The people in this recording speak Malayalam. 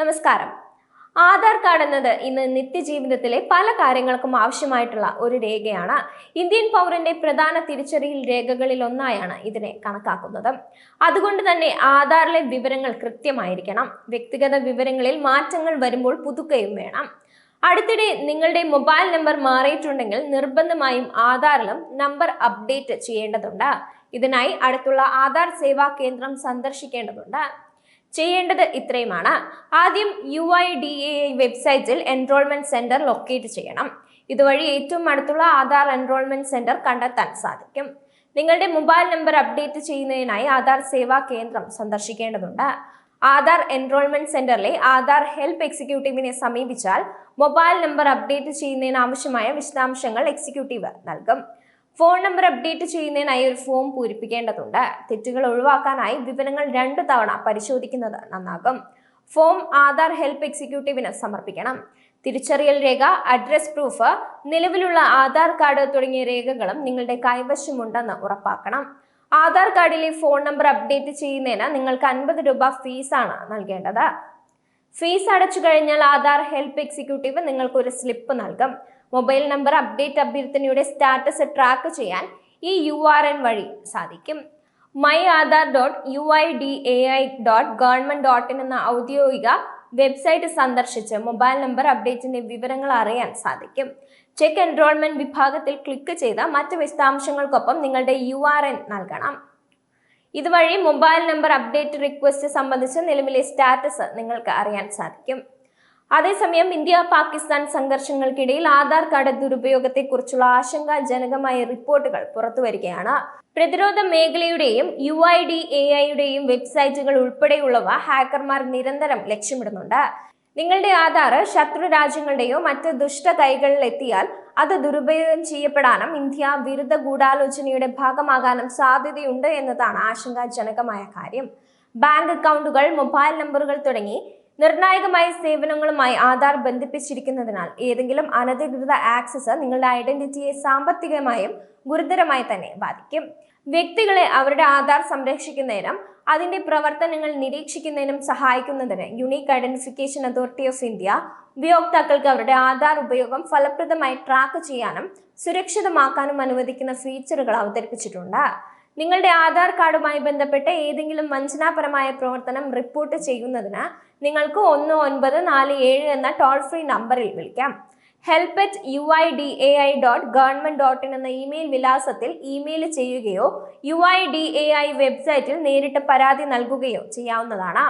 നമസ്കാരം. ആധാർ കാർഡ് എന്നത് ഇന്ന് നിത്യജീവിതത്തിലെ പല കാര്യങ്ങൾക്കും ആവശ്യമായിട്ടുള്ള ഒരു രേഖയാണ്. ഇന്ത്യൻ പൗരന്റെ പ്രധാന തിരിച്ചറിയൽ രേഖകളിൽ ഒന്നായാണ് ഇതിനെ കണക്കാക്കുന്നത്. അതുകൊണ്ട് തന്നെ ആധാറിലെ വിവരങ്ങൾ കൃത്യമായിരിക്കണം. വ്യക്തിഗത വിവരങ്ങളിൽ മാറ്റങ്ങൾ വരുമ്പോൾ പുതുക്കുകയും വേണം. അടുത്തിടെ നിങ്ങളുടെ മൊബൈൽ നമ്പർ മാറിയിട്ടുണ്ടെങ്കിൽ നിർബന്ധമായും ആധാറിലും നമ്പർ അപ്ഡേറ്റ് ചെയ്യേണ്ടതുണ്ട്. ഇതിനായി അടുത്തുള്ള ആധാർ സേവാ കേന്ദ്രം സന്ദർശിക്കേണ്ടതുണ്ട്. ചെയ്യേണ്ടത് ഇത്രയുമാണ്. ആദ്യം യു ഐ ഡി എ വെബ്സൈറ്റിൽ എൻറോൾമെന്റ് സെന്റർ ലൊക്കേറ്റ് ചെയ്യണം. ഇതുവഴി ഏറ്റവും അടുത്തുള്ള ആധാർ എൻറോൾമെന്റ് സെന്റർ കണ്ടെത്താൻ സാധിക്കും. നിങ്ങളുടെ മൊബൈൽ നമ്പർ അപ്ഡേറ്റ് ചെയ്യുന്നതിനായി ആധാർ സേവാ കേന്ദ്രം സന്ദർശിക്കേണ്ടതുണ്ട്. ആധാർ എൻറോൾമെന്റ് സെന്ററിലെ ആധാർ ഹെൽപ്പ് എക്സിക്യൂട്ടീവിനെ സമീപിച്ചാൽ മൊബൈൽ നമ്പർ അപ്ഡേറ്റ് ചെയ്യുന്നതിന് ആവശ്യമായ വിശദാംശങ്ങൾ എക്സിക്യൂട്ടീവ് നൽകും. ഫോൺ നമ്പർ അപ്ഡേറ്റ് ചെയ്യുന്നതിനായി ഒരു ഫോം പൂരിപ്പിക്കേണ്ടതുണ്ട്. തെറ്റുകൾ ഒഴിവാക്കാനായി വിവരങ്ങൾ രണ്ടു തവണ പരിശോധിക്കുന്നത് നന്നാകും. ഫോം ആധാർ ഹെൽപ്പ് എക്സിക്യൂട്ടീവിന് സമർപ്പിക്കണം. തിരിച്ചറിയൽ രേഖ അഡ്രസ് പ്രൂഫ് നിലവിലുള്ള ആധാർ കാർഡ് തുടങ്ങിയ രേഖകളും നിങ്ങളുടെ കൈവശമുണ്ടെന്ന് ഉറപ്പാക്കണം. ആധാർ കാർഡിലെ ഫോൺ നമ്പർ അപ്ഡേറ്റ് ചെയ്യുന്നതിന് നിങ്ങൾക്ക് അൻപത് രൂപ ഫീസാണ് നൽകേണ്ടത്. ഫീസ് അടച്ചു കഴിഞ്ഞാൽ ആധാർ ഹെൽപ്പ് എക്സിക്യൂട്ടീവ് നിങ്ങൾക്ക് ഒരു സ്ലിപ്പ് നൽകും. മൊബൈൽ നമ്പർ അപ്ഡേറ്റ് അഭ്യർത്ഥനയുടെ സ്റ്റാറ്റസ് ട്രാക്ക് ചെയ്യാൻ ഈ യു ആർ എൻ വഴി സാധിക്കും. My Aadhaar dot U I D A I dot government dot in എന്ന ഔദ്യോഗിക വെബ്സൈറ്റ് സന്ദർശിച്ച് മൊബൈൽ നമ്പർ അപ്ഡേറ്റിന്റെ വിവരങ്ങൾ അറിയാൻ സാധിക്കും. ചെക്ക് എൻറോൾമെന്റ് വിഭാഗത്തിൽ ക്ലിക്ക് ചെയ്ത് മറ്റ് വിശദാംശങ്ങൾക്കൊപ്പം നിങ്ങളുടെ യു ആർ എൻ നൽകണം. ഇതുവഴി മൊബൈൽ നമ്പർ അപ്ഡേറ്റ് റിക്വസ്റ്റ് സംബന്ധിച്ച് നിലവിലെ സ്റ്റാറ്റസ് നിങ്ങൾക്ക് അറിയാൻ സാധിക്കും. അതേസമയം ഇന്ത്യ പാകിസ്ഥാൻ സംഘർഷങ്ങൾക്കിടയിൽ ആധാർ കാർഡ് ദുരുപയോഗത്തെക്കുറിച്ചുള്ള ആശങ്കാജനകമായ റിപ്പോർട്ടുകൾ പുറത്തുവരികയാണ്. പ്രതിരോധ മേഖലയുടെയും യു ഐ ഡി എ ഐയുടെയും വെബ്സൈറ്റുകൾ ഉൾപ്പെടെയുള്ളവ ഹാക്കർമാർ നിരന്തരം ലക്ഷ്യമിടുന്നുണ്ട്. നിങ്ങളുടെ ആധാർ ശത്രു രാജ്യങ്ങളുടെയോ മറ്റ് ദുഷ്ട കൈകളിൽ എത്തിയാൽ അത് ദുരുപയോഗം ചെയ്യപ്പെടാനും ഇന്ത്യ വിരുദ്ധ ഗൂഢാലോചനയുടെ ഭാഗമാകാനും സാധ്യതയുണ്ട് എന്നതാണ് ആശങ്കാജനകമായ കാര്യം. ബാങ്ക് അക്കൗണ്ടുകൾ മൊബൈൽ നമ്പറുകൾ തുടങ്ങി നിർണായകമായ സേവനങ്ങളുമായി ആധാർ ബന്ധിപ്പിച്ചിരിക്കുന്നതിനാൽ ഏതെങ്കിലും അനധികൃത ആക്സസ് നിങ്ങളുടെ ഐഡന്റിറ്റിയെ സാമ്പത്തികമായും ഗുരുതരമായി തന്നെ ബാധിക്കും. വ്യക്തികളെ അവരുടെ ആധാർ സംരക്ഷിക്കുന്നതിനും അതിന്റെ പ്രവർത്തനങ്ങൾ നിരീക്ഷിക്കുന്നതിനും സഹായിക്കുന്നതിന് unique identification authority of India ഉപയോക്താക്കൾക്ക് അവരുടെ ആധാർ ഉപയോഗം ഫലപ്രദമായി ട്രാക്ക് ചെയ്യാനും സുരക്ഷിതമാക്കാനും അനുവദിക്കുന്ന ഫീച്ചറുകൾ അവതരിപ്പിച്ചിട്ടുണ്ട്. നിങ്ങളുടെ ആധാർ കാർഡുമായി ബന്ധപ്പെട്ട് ഏതെങ്കിലും വഞ്ചനാപരമായ പ്രവർത്തനം റിപ്പോർട്ട് ചെയ്യുന്നതിന് നിങ്ങൾക്ക് ഒന്ന് ഒൻപത് നാല് ഏഴ് എന്ന ടോൾ ഫ്രീ നമ്പറിൽ വിളിക്കാം. Help at U I D A I dot government dot in എന്ന ഇമെയിൽ വിലാസത്തിൽ ഇമെയിൽ ചെയ്യുകയോ U I D A I വെബ്സൈറ്റിൽ നേരിട്ട് പരാതി നൽകുകയോ ചെയ്യാവുന്നതാണ്.